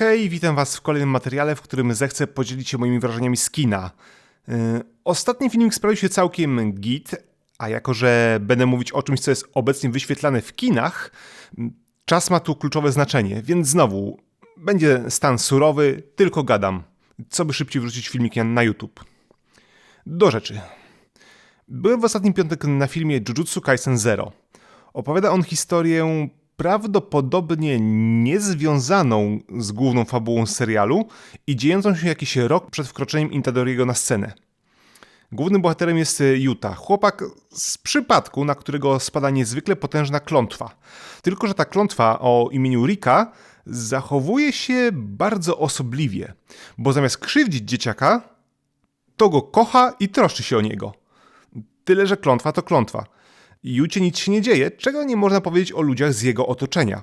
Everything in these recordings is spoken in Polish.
Hej, witam Was w kolejnym materiale, w którym zechcę podzielić się moimi wrażeniami z kina. Yy, ostatni filmik sprawił się całkiem git, a jako, że będę mówić o czymś, co jest obecnie wyświetlane w kinach, yy, czas ma tu kluczowe znaczenie, więc znowu będzie stan surowy, tylko gadam. Co by szybciej wrzucić filmiki na YouTube. Do rzeczy. Byłem w ostatni piątek na filmie Jujutsu Kaisen Zero. Opowiada on historię prawdopodobnie niezwiązaną z główną fabułą serialu i dziejącą się jakiś rok przed wkroczeniem Intadoriego na scenę. Głównym bohaterem jest Yuta, chłopak z przypadku, na którego spada niezwykle potężna klątwa. Tylko, że ta klątwa o imieniu Rika zachowuje się bardzo osobliwie, bo zamiast krzywdzić dzieciaka, to go kocha i troszczy się o niego. Tyle, że klątwa to klątwa. Jucie nic się nie dzieje, czego nie można powiedzieć o ludziach z jego otoczenia.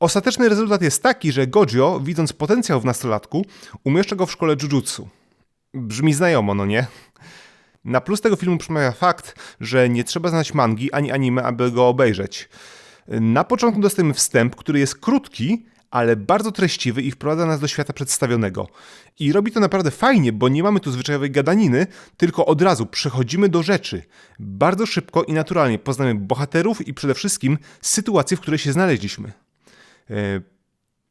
Ostateczny rezultat jest taki, że Gojo, widząc potencjał w nastolatku, umieszcza go w szkole jujutsu. Brzmi znajomo, no nie? Na plus tego filmu przemawia fakt, że nie trzeba znać mangi ani anime, aby go obejrzeć. Na początku dostajemy wstęp, który jest krótki, ale bardzo treściwy i wprowadza nas do świata przedstawionego. I robi to naprawdę fajnie, bo nie mamy tu zwyczajowej gadaniny, tylko od razu przechodzimy do rzeczy. Bardzo szybko i naturalnie poznamy bohaterów i przede wszystkim sytuację, w której się znaleźliśmy. E,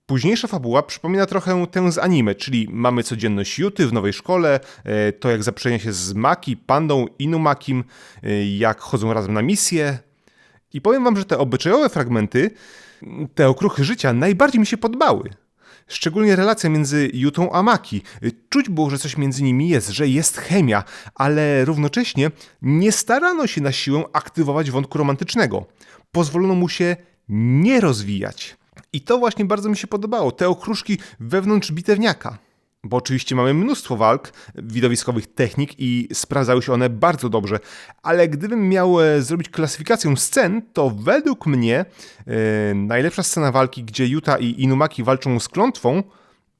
późniejsza fabuła przypomina trochę tę z anime, czyli mamy codzienność Juty w nowej szkole, e, to jak zaprzenia się z Maki, Pandą, Inumakim, e, jak chodzą razem na misje. I powiem wam, że te obyczajowe fragmenty te okruchy życia najbardziej mi się podobały. Szczególnie relacja między Jutą a Maki. Czuć było, że coś między nimi jest, że jest chemia, ale równocześnie nie starano się na siłę aktywować wątku romantycznego. Pozwolono mu się nie rozwijać. I to właśnie bardzo mi się podobało. Te okruszki wewnątrz bitewniaka bo oczywiście mamy mnóstwo walk, widowiskowych technik i sprawdzały się one bardzo dobrze, ale gdybym miał e, zrobić klasyfikację scen, to według mnie yy, najlepsza scena walki, gdzie Yuta i Inumaki walczą z klątwą,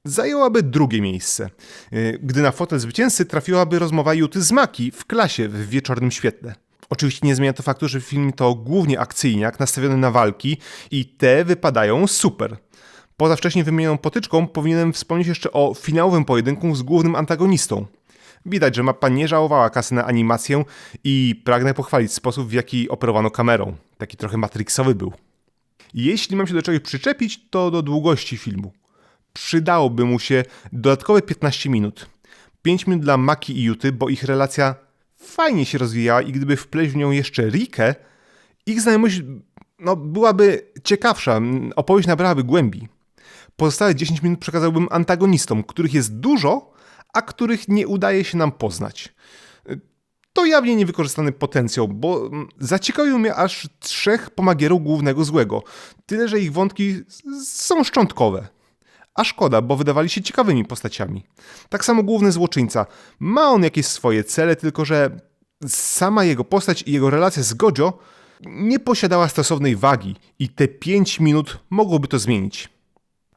zajęłaby drugie miejsce, yy, gdy na fotel zwycięzcy trafiłaby rozmowa Juty z Maki w klasie w wieczornym świetle. Oczywiście nie zmienia to faktu, że film to głównie akcyjniak nastawiony na walki i te wypadają super. Poza wcześniej wymienioną potyczką powinienem wspomnieć jeszcze o finałowym pojedynku z głównym antagonistą. Widać, że mapa nie żałowała kasy na animację i pragnę pochwalić sposób, w jaki operowano kamerą. Taki trochę matrixowy był. Jeśli mam się do czegoś przyczepić, to do długości filmu. Przydałoby mu się dodatkowe 15 minut. 5 minut dla Maki i Juty, bo ich relacja fajnie się rozwijała i gdyby wpleść w nią jeszcze Rikę, ich znajomość no, byłaby ciekawsza, opowieść nabrałaby głębi. Pozostałe 10 minut przekazałbym antagonistom, których jest dużo, a których nie udaje się nam poznać. To jawnie niewykorzystany potencjał, bo mm, zaciekawił mnie aż trzech pomagierów głównego złego. Tyle, że ich wątki są szczątkowe. A szkoda, bo wydawali się ciekawymi postaciami. Tak samo główny złoczyńca. Ma on jakieś swoje cele, tylko że sama jego postać i jego relacja z Gojo nie posiadała stosownej wagi i te 5 minut mogłoby to zmienić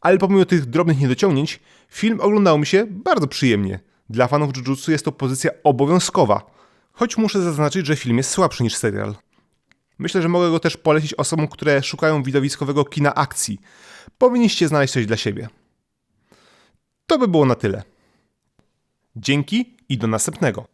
ale pomimo tych drobnych niedociągnięć, film oglądał mi się bardzo przyjemnie. Dla fanów Jujutsu jest to pozycja obowiązkowa, choć muszę zaznaczyć, że film jest słabszy niż serial. Myślę, że mogę go też polecić osobom, które szukają widowiskowego kina akcji. Powinniście znaleźć coś dla siebie. To by było na tyle. Dzięki i do następnego.